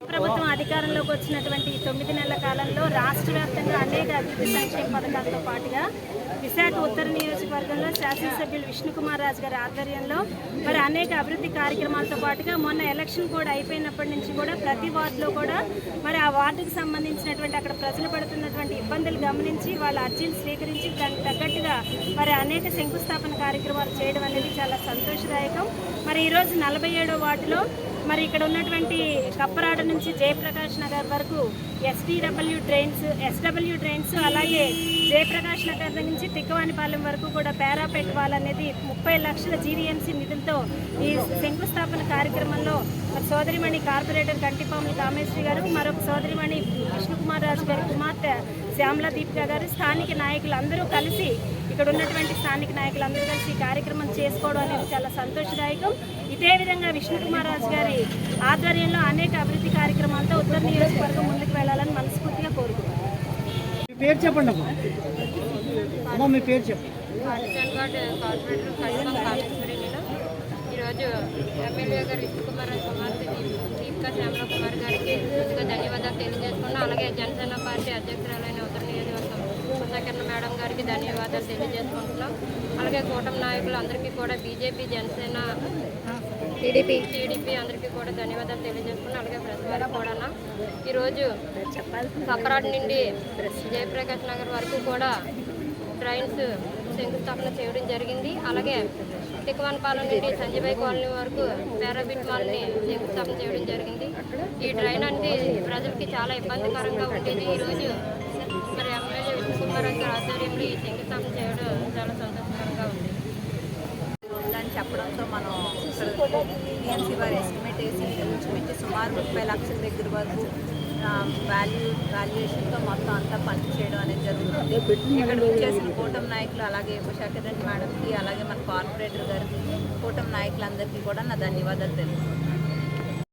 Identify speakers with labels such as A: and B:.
A: ప్రభుత్వం అధికారంలోకి వచ్చినటువంటి ఈ తొమ్మిది నెలల కాలంలో రాష్ట్ర వ్యాప్తంగా అనేక అభివృద్ధి సంక్షేమ పథకాలతో పాటుగా విశాఖ ఉత్తర నియోజకవర్గంలో శాసనసభ్యులు విష్ణుకుమార్ రాజు గారి ఆధ్వర్యంలో మరి అనేక అభివృద్ధి కార్యక్రమాలతో పాటుగా మొన్న ఎలక్షన్ కూడా అయిపోయినప్పటి నుంచి కూడా ప్రతి వార్డులో కూడా మరి ఆ వార్డుకు సంబంధించినటువంటి అక్కడ ప్రజలు పడుతున్నటువంటి ఇబ్బందులు గమనించి వాళ్ళ అర్జీలు స్వీకరించి దానికి తగ్గట్టుగా మరి అనేక శంకుస్థాపన కార్యక్రమాలు చేయడం అనేది చాలా సంతోషదాయకం. మరి ఈరోజు నలభై ఏడో వార్డులో మరి ఇక్కడ ఉన్నటువంటి కప్పరాడ నుంచి జయప్రకాష్ నగర్ వరకు ఎస్టీడబ్ల్యూ ట్రైన్స్ ఎస్డబ్ల్యూ ట్రైన్స్ అలాగే జయప్రకాష్ నగర్ నుంచి తిక్కవానిపాలెం వరకు కూడా పేరా వాల్ అనేది ముప్పై లక్షల జీవీఎంసీ నిధులతో ఈ శంకుస్థాపన కార్యక్రమంలో సోదరిమణి కార్పొరేటర్ కంటిపాముల కామేశ్వరి గారు మరొక సోదరిమణి విష్ణుకుమార్ రాజు గారి కుమార్తె శ్యామలా దీపిక గారు స్థానిక నాయకులు అందరూ కలిసి ఇక్కడ ఉన్నటువంటి స్థానిక నాయకులు అందరూ కలిసి ఈ కార్యక్రమం చేసుకోవడం అనేది చాలా సంతోషదాయకం. ఇదే విధంగా విష్ణుకుమార్ రాజు గారి ఆధ్వర్యంలో అనేక అభివృద్ధి కార్యక్రమాలతో ఉత్తర నియోజకవర్గం ముందుకు వెళ్ళాలని మనస్ఫూర్తిగా కోరుకుంటున్నాను
B: మీ పేరు చెప్పండి అమ్మా. మీ పేరు
C: ఈరోజు ఎమ్మెల్యే గారు విష్ణుకుమార్ రాజు కుమార్తె దీపికా శ్యామల కుమార్ గారికి ముందుగా ధన్యవాదాలు తెలియజేసుకున్నాం అలాగే జనసేన పార్టీ అధ్యక్షురాలైన ఉత్తర సుధాకరణ మేడం గారికి ధన్యవాదాలు తెలియజేసుకుంటున్నాం. అలాగే కూటమి నాయకులందరికీ కూడా బీజేపీ జనసేన టీడీపీ టీడీపీ అందరికీ కూడా ధన్యవాదాలు తెలియజేసుకున్నాం అలాగే ప్రెస్ వారికి కూడా ఈరోజు కప్పరాడు నుండి జయప్రకాష్ నగర్ వరకు కూడా ట్రైన్స్ శంకుస్థాపన చేయడం జరిగింది. అలాగే తికవానపాలెం నుండి సంజయ్ కాలనీ వరకు పేరాబిట్ మాల్ని శంకుస్థాపన చేయడం జరిగింది. ఈ ట్రైన్ అంటే ప్రజలకి చాలా ఇబ్బందికరంగా ఉండేది. ఈరోజు మరి ఎమ్మెల్యే విష్ణుకుమార్ ఆధ్వర్యంలో ఈ శంకుస్థాపన చేయడం చాలా సంతోషకరంగా ఉంది.
D: ఉందని చెప్పడంతో మనం టీఎంసీ వారు ఎస్టిమేట్ వేసి ఇంచుమించు సుమారు ముప్పై లక్షల దగ్గర వరకు వాల్యూ వాల్యుయేషన్తో మొత్తం అంతా పని చేయడం అనేది జరుగుతుంది. ఇక్కడ చేసిన కూటమి నాయకులు అలాగే ఉషాకిరణ్ మేడంకి అలాగే మన కార్పొరేటర్ గారికి కూటమి నాయకులందరికీ కూడా నా ధన్యవాదాలు తెలుపుతున్నాను.